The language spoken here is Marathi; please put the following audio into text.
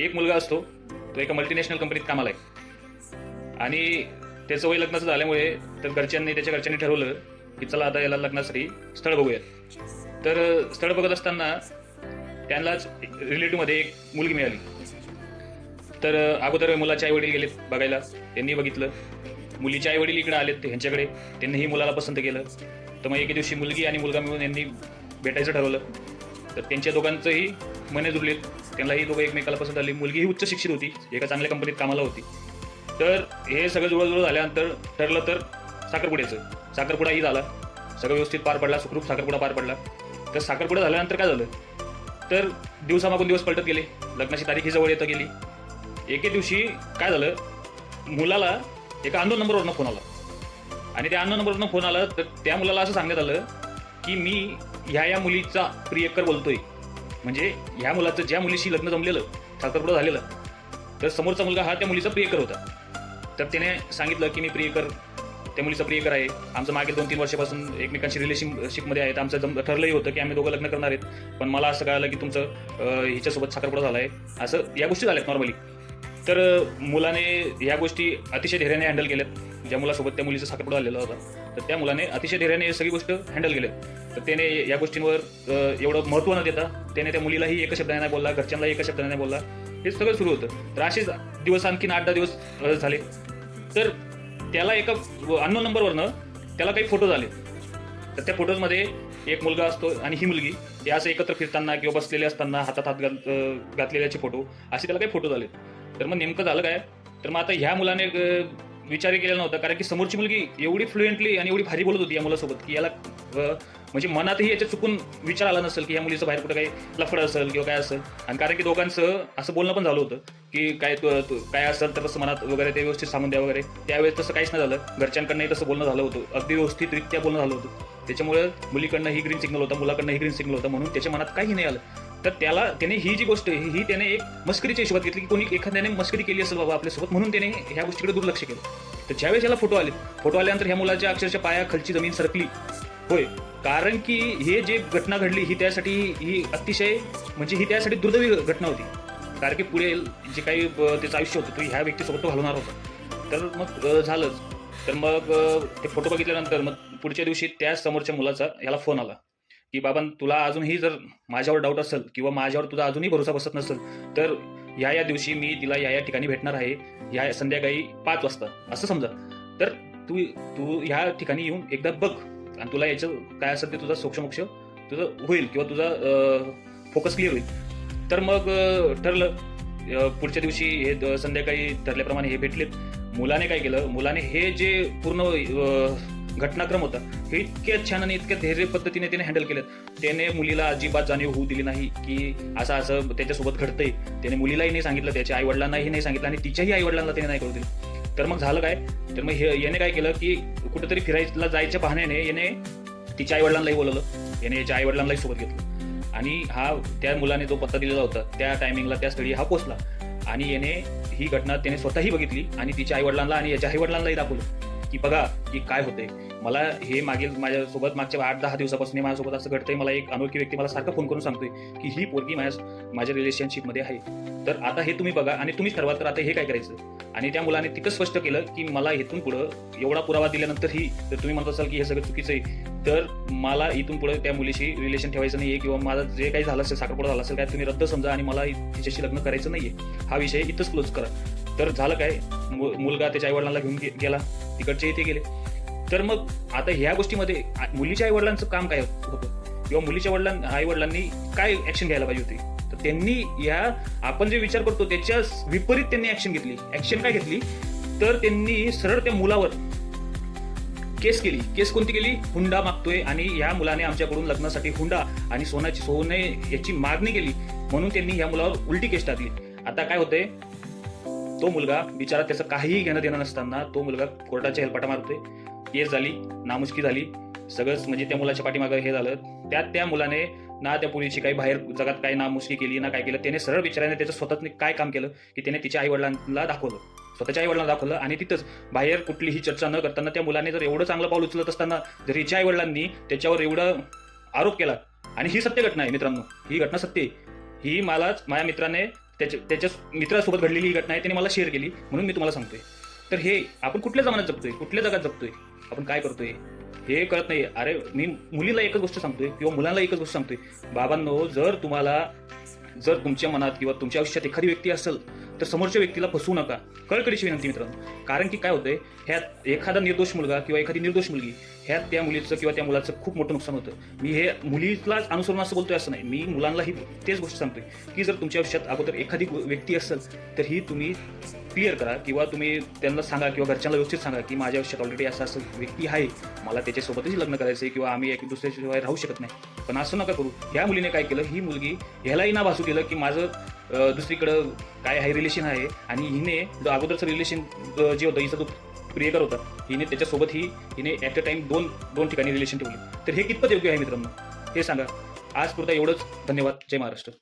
एक मुलगा असतो तो एका मल्टीनॅशनल कंपनीत कामाला आहे. आणि त्याचं वय लग्नाचं झाल्यामुळे तर घरच्यांनी त्याच्या घरच्यांनी ठरवलं की चला आता याला लग्नासाठी स्थळ बघूया. तर स्थळ बघत असताना त्यांनाच रिलेटिव्हमध्ये एक मुलगी मिळाली. तर अगोदर मुलाचे आई वडील गेलेत बघायला. त्यांनी बघितलं. मुलीचे आई वडील इकडे आलेत ह्यांच्याकडे. त्यांनीही मुलाला पसंत केलं. तर मग एके दिवशी मुलगी आणि मुलगा मिळून यांनी भेटायचं ठरवलं. तर त्यांच्या दोघांचंही मने जुळलेत त्यांनाही दोघं एकमेकाला पसंत आली. मुलगी ही उच्च शिक्षित होती. एका चांगल्या कंपनीत कामाला होती. तर हे सगळं जुळजुळ झाल्यानंतर ठरलं तर साखरपुड्याचं. साखरपुडाही झाला. सगळं व्यवस्थित पार पडला. सुखरूप साखरपुडा पार पडला. तर साखरपुडा झाल्यानंतर काय झालं? तर दिवसामागून दिवस पलटत गेले. लग्नाची तारीखही जवळ येतं गेली. एके दिवशी काय झालं? मुलाला एका अननोन नंबरवरनं फोन आला. आणि त्या अननोन नंबरवरनं फोन आला तर त्या मुलाला असं सांगण्यात आलं की मी ह्या या मुलीचा प्रियकर बोलतोय. म्हणजे ह्या मुलाचं ज्या मुलीशी लग्न जमलेलं साखरपुडा झालेलं तर समोरचा मुलगा हा त्या मुलीचा प्रियकर होता. तर त्याने सांगितलं की मी प्रियकर त्या मुलीचा प्रियकर आहे. आमचं मागील दोन तीन वर्षापासून एकमेकांशी रिलेशनशिपमध्ये आहेत. आमचं जम ठरलंही होतं की आम्ही दोघं लग्न करणार आहेत. पण मला असं कळालं की तुमचं हिच्यासोबत साखरपुडा झाला आहे असं या गोष्टी झाल्यात नॉर्मली तर मुलाने या गोष्टी अतिशय धैर्याने हँडल केल्यात. ज्या मुलासोबत त्या मुलीचा साखरपुडा आलेला होता तर त्या मुलाने अतिशय धैर्याने सगळी गोष्ट हँडल केली. तर त्याने या गोष्टींवर एवढं महत्त्व न देता त्याने त्या मुलीलाही एका शब्दाने नाही बोलला घरच्यांनाही एका शब्दाने नाही बोलला. हे सगळं सुरू होतं. तर असेच दिवस आणखीन आठ दहा दिवस झाले. तर त्याला एका अननोन नंबरवरनं त्याला काही फोटो झाले. तर त्या फोटोजमध्ये एक मुलगा असतो आणि ही मुलगी हे असं एकत्र फिरताना किंवा बसलेले असताना हातात हात घात घातलेल्याचे फोटो असे त्याला काही फोटो झाले तर मग नेमकं झालं काय? तर मग आता ह्या मुलाने विचारही केलेला नव्हता. कारण की समोरची मुलगी एवढी फ्लुएंटली आणि एवढी भारी बोलत होती या मुलासोबत की याला म्हणजे मनातही याच्या चुकून विचार आला नसेल की या मुलीचं बाहेर कुठं काही लफड असेल किंवा काय असेल. आणि कारण की दोघांचं असं बोलणं पण झालं होतं की काय काय असेल तर तसं मनात वगैरे ते व्यवस्थित सांगून द्या वगैरे. त्यावेळेस तसं काहीच नाही झालं. घरच्यांकडनंही तसं बोलणं झालं होतं. अगदी व्यवस्थितरित्या बोलणं झालं होतं. त्याच्यामुळे मुलीकडनं ही ग्रीन सिग्नल होता मुलाकडनं ही ग्रीन सिग्नल होता म्हणून त्याच्या मनात काही नाही आलं. तर त्याला त्याने ही जी गोष्ट ही त्याने एक मस्करीच्या हिशोबात घेतली की कोणी एखाद्याने मस्करी केली असेल बाबा आपल्यासोबत म्हणून त्याने ह्या गोष्टीकडे दुर्लक्ष केलं. तर ज्यावेळेस याला फोटो आले फोटो आल्यानंतर ह्या मुलाच्या अक्षरशः पाया खालची जमीन सरकली. होय कारण की हे जे घटना घडली ही त्यासाठी ही अतिशय म्हणजे ही त्यासाठी दुर्दैवी घटना होती. कारण की पुढे जे काही त्याचं आयुष्य होतं तो ह्या व्यक्तीसोबत तो घालवणार होता. तर मग झालंच. तर मग ते फोटो बघितल्यानंतर मग पुढच्या दिवशी त्या समोरच्या मुलाचा याला फोन आला. की बाबा तुला अजूनही जर माझ्यावर डाऊट असेल किंवा माझ्यावर तुझा अजूनही भरोसा बसत नसेल तर या या दिवशी मी तिला या या ठिकाणी भेटणार आहे. या संध्याकाळी पाच वाजता. असं समजा. तर तू तू ह्या ठिकाणी येऊन एकदा बघ. आणि तुला याचं काय असेल ते तुझा सोक्षमोक्ष तुझं होईल किंवा तुझा फोकस क्लिअर होईल. तर मग ठरलं. पुढच्या दिवशी हे संध्याकाळी ठरल्याप्रमाणे हे भेटलेत. मुलाने काय केलं? मुलाने हे जे पूर्ण घटनाक्रम होता. हे इतक्या छान आणि इतक्या धैर्य पद्धतीने त्याने हँडल केलं त्याने मुलीला अजिबात जाणीव होऊ दिली नाही की असं असं त्याच्यासोबत घडतंय. त्याने मुलीलाही नाही सांगितलं त्याच्या आईवडिलांनाही नाही सांगितलं आणि तिच्याही आईवडिलांना त्याने नाही करू दिलं. तर मग झालं काय? तर मग हे याने काय केलं की कुठेतरी फिरायला जायच्या बहाण्याने याने तिच्या आईवडिलांनाही बोलवलं. याने याच्या आईवडिलांनाही सोबत घेतलं. आणि हा त्या मुलाने जो पत्ता दिलेला होता त्या टायमिंगला त्या स्थळी हा पोचला आणि याने ही घटना त्याने स्वतःही बघितली आणि तिच्या आईवडिलांना आणि याच्या आईवडिलांनाही दाखवलं की बघा की काय होतंय. मला हे मागील माझ्यासोबत मागच्या आठ दहा दिवसापासून माझ्यासोबत असं घडतंय. मला एक अनोळखी व्यक्ती मला सारखं फोन करून सांगतोय की ही पोरगी माझ्या माझ्या रिलेशनशिपमध्ये आहे. तर आता हे तुम्ही बघा आणि तुम्हीच ठरवा तर आता हे काय करायचं? आणि त्या मुलाने तिथं स्पष्ट केलं की मला इथून पुढं एवढा पुरावा दिल्यानंतर ही जर तुम्ही म्हणत असाल की हे सगळं चुकीचं आहे तर मला इथून पुढे त्या मुलीशी रिलेशन ठेवायचं नाही आहे किंवा माझं जे काही झालं असेल साखरपुडा झाला असेल काय तुम्ही रद्द समजा आणि मला तिच्याशी लग्न करायचं नाही आहे हा विषय इथंच क्लोज करा. तर झालं काय? मु- मुलगा त्याच्या आईवडिलांना घेऊन गेला. तिकडचे इथे गेले. तर मग आता ह्या गोष्टीमध्ये मुलीच्या मुलीच्या आईवडिलांचं काम काय होतं? किंवा मुलीच्या वडिलां आईवडिलांनी काय ऍक्शन घ्यायला पाहिजे होती? तर त्यांनी या आपण जे विचार करतो त्याच्या विपरीत त्यांनी ऍक्शन घेतली. ऍक्शन काय घेतली? तर त्यांनी सरळ त्या मुलावर केस केली. केस कोणती केली? हुंडा मागतोय आणि या मुलाने आमच्याकडून लग्नासाठी हुंडा आणि सोन्याची सोने याची मागणी केली. म्हणून त्यांनी या मुलावर उलटी केस टाकली. आता काय होतंय? तो मुलगा बिचारा त्याचं काहीही घेणं देणं नसताना तो मुलगा कोर्टाच्या हेलपाटा मारतोय केस झाली नामुष्की झाली सगळंच म्हणजे त्या मुलाच्या पाठीमागं हे झालं. त्यात त्या मुलाने ना त्या पुरीची काही बाहेर जगात काही नामुष्की केली ना काय केलं त्याने सरळ विचाराने त्याचं स्वतःने काय काम केलं की त्याने तिच्या आईवडिलांना दाखवलं. स्वतःच्या आईवडिलांना दाखवलं आणि तिथंच बाहेर कुठलीही चर्चा न करताना त्या मुलाने जर एवढं चांगलं पाऊल उचलत असताना जर हिच्या आईवडिलांनी त्याच्यावर एवढं आरोप केला आणि ही सत्य घटना आहे मित्रांनो ही घटना सत्य आहे. ही मलाच माझ्या मित्राने त्याच्या त्याच्या मित्रासोबत घडलेली ही घटना आहे त्याने मला शेअर केली म्हणून मी तुम्हाला सांगतोय. तर हे आपण कुठल्या जमान्यात जपतोय कुठल्या जगात जपतोय आपण काय करतोय? हे कळत नाही अरे मी मुलीला एकच गोष्ट सांगतोय किंवा मुलांना एकच गोष्ट सांगतोय. बाबांनो जर तुम्हाला जर तुमच्या मनात किंवा तुमच्या आयुष्यात एखादी व्यक्ती असेल तर समोरच्या व्यक्तीला फसवू नका. कळकळीची विनंती मित्रांनो. कारण की काय होतंय ह्यात एखादा निर्दोष मुलगा किंवा एखादी निर्दोष मुलगी ह्यात त्या मुलीचं किंवा त्या मुलाचं खूप मोठं नुकसान होतं. मी हे मुलीलाच अनुसरून असं बोलतोय असं नाही. मी मुलांनाही तेच गोष्ट सांगतोय की जर तुमच्या आयुष्यात अगोदर एखादी व्यक्ती असेल तर ही तुम्ही क्लिअर करा किंवा तुम्ही त्यांना सांगा किंवा घरच्यांना व्यवस्थित सांगा की माझ्या आयुष्यात ऑलरेडी असं असं व्यक्ती आहे. मला त्याच्यासोबतच लग्न करायचं आहे किंवा आम्ही एक दुसऱ्याशिवाय राहू शकत नाही. पण असं नका करू. ह्या मुलीने काय केलं? ही मुलगी ह्यालाही ना भासू दिलं की माझं दुसरीकडं काय आहे रिलेशन आहे? आणि हिने जो अगोदरचं रिलेशन जे होतं हिचा जो प्रियकर होता हिने त्याच्यासोबत ही हिने ॲट अ टाइम दोन दोन ठिकाणी रिलेशन ठेवली. तर हे कितपत योग्य आहे मित्रांनो? हे सांगा. आज पुरता एवढंच. धन्यवाद. जय महाराष्ट्र.